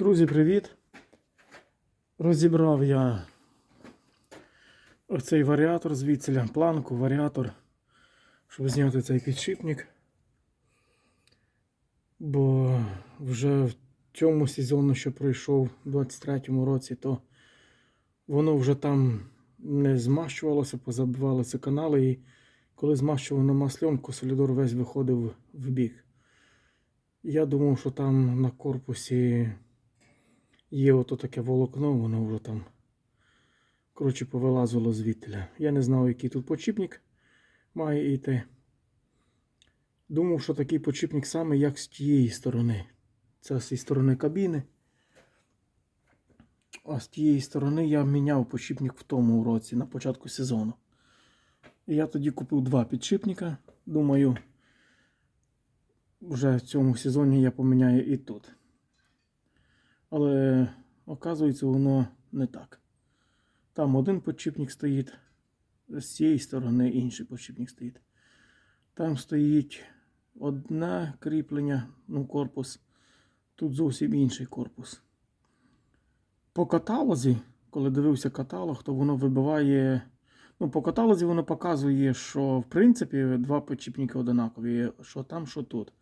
Друзі, привіт! Розібрав я оцей варіатор звідси, планку, варіатор, щоб зняти цей підшипник. Бо вже в цьому сезону, що пройшов у 23-му році, то воно вже там не змащувалося, позабивалися канали, і коли змащував на масленку, солідор весь виходив в бік. Я думав, що там на корпусі є ото таке волокно, воно вже там, коротше, повилазило звідти. Я не знав, який тут почіпник має йти. Думав, що такий почіпник саме як з тієї сторони. Це з сторони кабіни. А з тієї сторони я міняв почіпник в тому році, на початку сезону. І я тоді купив два підшипника. Думаю, вже в цьому сезоні я поміняю і тут. Але оказується, воно не так. Там один подшипник стоїть, з цієї сторони інший подшипник стоїть. Там стоїть одне кріплення, ну, корпус, тут зовсім інший корпус. По каталозі, коли дивився каталог, то воно вибиває. Ну, по каталозі воно показує, що в принципі два підчіпники одинакові, що там, що тут.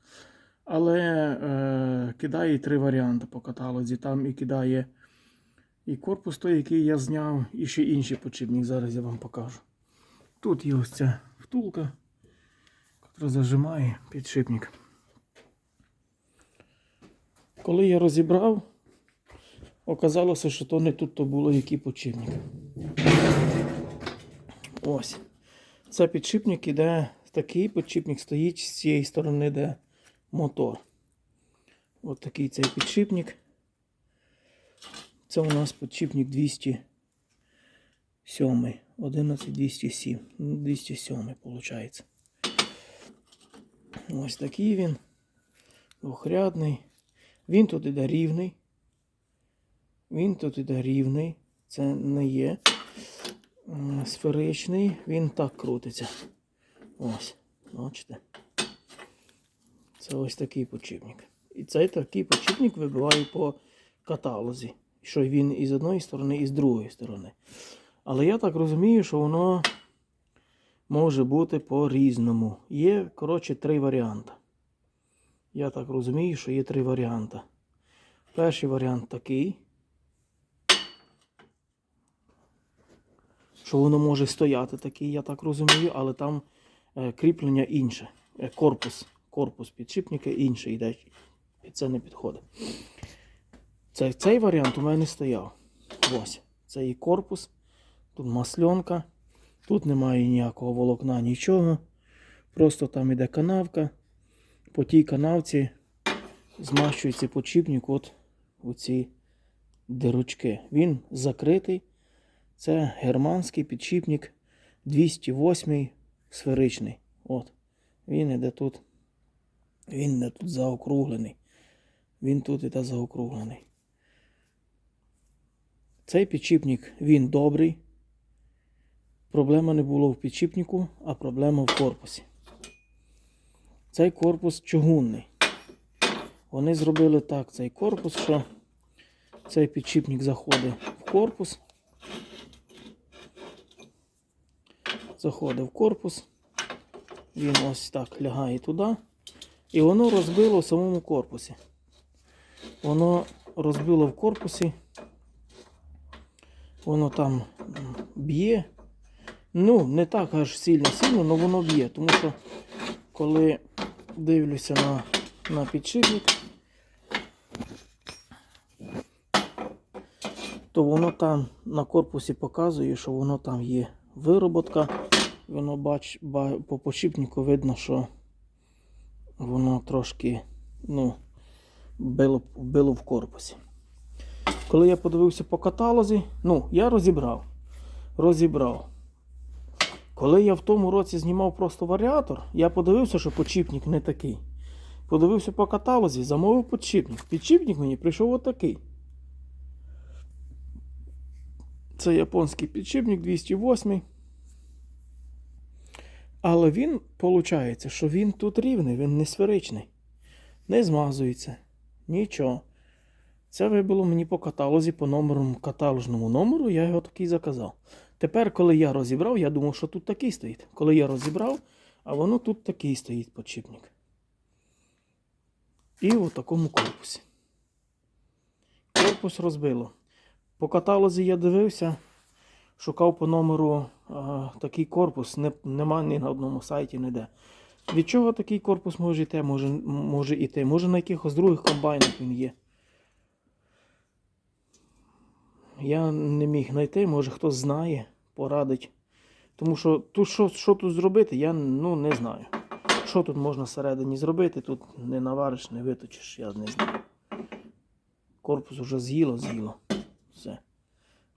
Але е, кидає три варіанти по каталозі. Там і кидає і корпус той, який я зняв, і ще інший підшипник. Зараз я вам покажу. Тут є ось ця втулка, яка зажимає підшипник. Коли я розібрав, оказалося, що то не тут то було який підшипник. Ось. Це підшипник іде, такий підшипник стоїть з цієї сторони, де мотор. Ось такий цей підшипник. Це у нас підшипник 207. 11207. Ну, 207 виходить. Ось такий він. Двохрядний. Він тут іде рівний. Він тут іде рівний. Це не є сферичний. Він так крутиться. Ось. Бачите? Це ось такий подшипник. І цей такий подшипник вибиває по каталозі. Що він і з одної сторони, і з другої сторони. Але я так розумію, що воно може бути по-різному. Є, коротше, три варіанти. Я так розумію, що є три варіанти. Перший варіант такий. Що воно може стояти такий, я так розумію, але там е, кріплення інше. Е, корпус. Корпус підшипника інший йде. І це не підходить. Цей, цей варіант у мене стояв. Ось. Це і корпус. Тут масленка. Тут немає ніякого волокна, нічого. Просто там іде канавка. По тій канавці змащується подшипник от у ці дирочки. Він закритий. Це германський підшипник 208 сферичний. От. Він іде тут. Він іде тут заокруглений. Він тут іде заокруглений. Цей підшипник, він добрий. Проблема не було в підшипнику, а проблема в корпусі. Цей корпус чугунний. Вони зробили так цей корпус, що цей підшипник заходить в корпус. Заходить в корпус. Він ось так лягає туди. І воно розбило в самому корпусі. Воно розбило в корпусі. Воно там б'є. Ну, не так аж сильно-сильно, але воно б'є. Тому що коли дивлюся на, на підшипник, то воно там на корпусі показує, що воно там є вироботка. Воно бач, ба, по підшипнику видно, що воно трошки ну, било, било в корпусі. Коли я подивився по каталозі, ну, я розібрав. Розібрав. Коли я в тому році знімав просто варіатор, я подивився, що подшипник не такий. Подивився по каталозі, замовив подшипник. Підшипник мені прийшов отакий. Це японський підшипник 208. Але він, виходить, що він тут рівний, він не сферичний. Не змазується. Нічого. Це вибило мені по каталозі, по номеру, каталожному номеру, я його такий заказав. Тепер, коли я розібрав, я думав, що тут такий стоїть. Коли я розібрав, а воно тут такий стоїть подшипник. І в такому корпусі. Корпус розбило. По каталозі я дивився, шукав по номеру а, такий корпус, не, нема ні на одному сайті, ніде. Від чого такий корпус може йти? Може, може йти? Може на якихось других комбайнах він є. Я не міг знайти, може хтось знає, порадить. Тому що тут що, що тут зробити, я ну, не знаю. Що тут можна всередині зробити, тут не навариш, не виточиш, я не знаю. Корпус вже з'їло, з'їло. Все.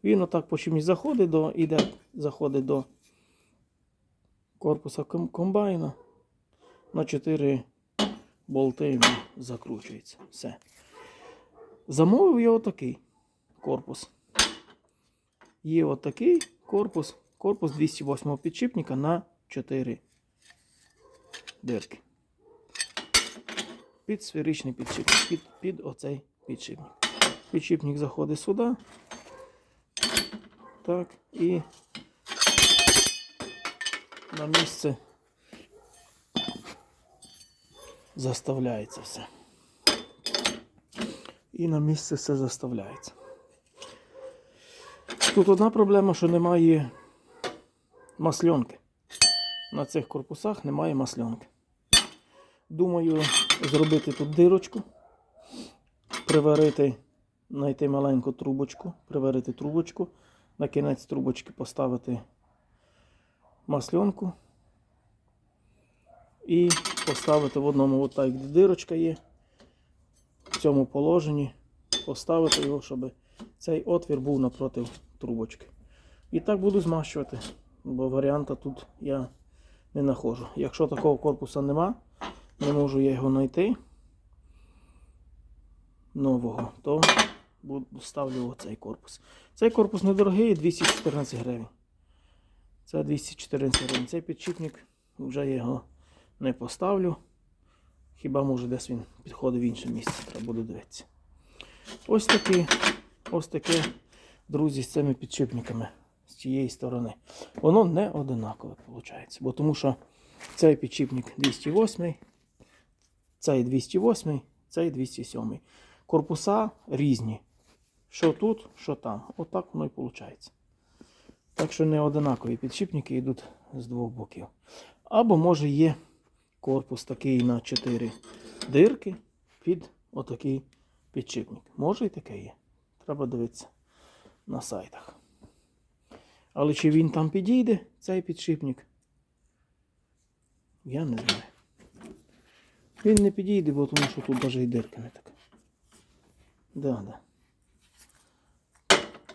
Він отак по чимось заходить до, іде, заходить до корпуса ком- комбайна. На 4 болти закручується. Все. Замовив я отакий корпус. Є отакий корпус. Корпус 208 підшипника на 4 дирки. Під сферичний підшипник. Під, під оцей підшипник. Підшипник заходить сюди. Так, і на місце заставляється все. І на місце все заставляється. Тут одна проблема, що немає масльонки. На цих корпусах немає масльонки. Думаю, зробити тут дирочку, приварити, знайти маленьку трубочку, приварити трубочку, на кінець трубочки поставити масльонку і поставити в одному, от так, де дирочка є, в цьому положенні, поставити його, щоб цей отвір був напроти трубочки. І так буду змащувати, бо варіанта тут я не знаходжу. Якщо такого корпуса нема, не можу я його знайти нового, то ставлю оцей корпус. Цей корпус недорогий, 214 гривень. Це 214 гривень. Цей підшипник вже його не поставлю. Хіба може десь він підходить в інше місце, треба буде дивитися. Ось такі, ось таке, друзі, з цими підшипниками з цієї сторони. Воно не одинакове виходить. Бо тому що цей підшипник 208, цей 208, цей 207. Корпуса різні. Що тут, що там. Отак воно і виходить. Так що не одинакові підшипники йдуть з двох боків. Або може є корпус такий на 4 дирки під отакий підшипник. Може і таке є. Треба дивитися на сайтах. Але чи він там підійде, цей підшипник? Я не знаю. Він не підійде, бо тому що тут навіть і дирка не така. Да, да.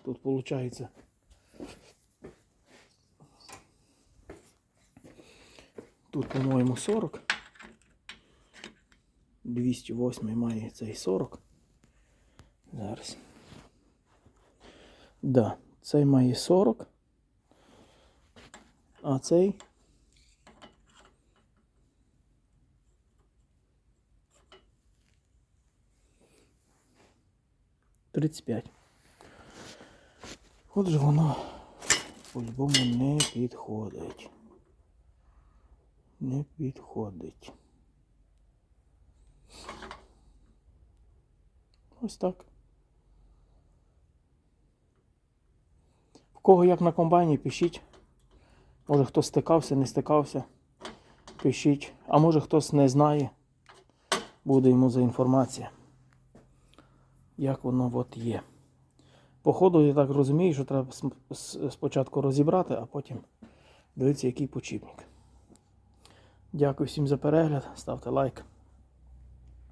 Тут виходить. Тут, по-моєму, 40. 208 має цей 40. Зараз. Да, цей має 40. А цей. Тридцять п'ять. Отже, воно по-любому не підходить. Не підходить. Ось так. В кого як на комбайні, пишіть. Може хтось стикався, не стикався. Пишіть. А може хтось не знає. Буде йому за інформація. Як воно от є. Походу, я так розумію, що треба спочатку розібрати, а потім дивитися, який почіпник. Дякую всім за перегляд. Ставте лайк.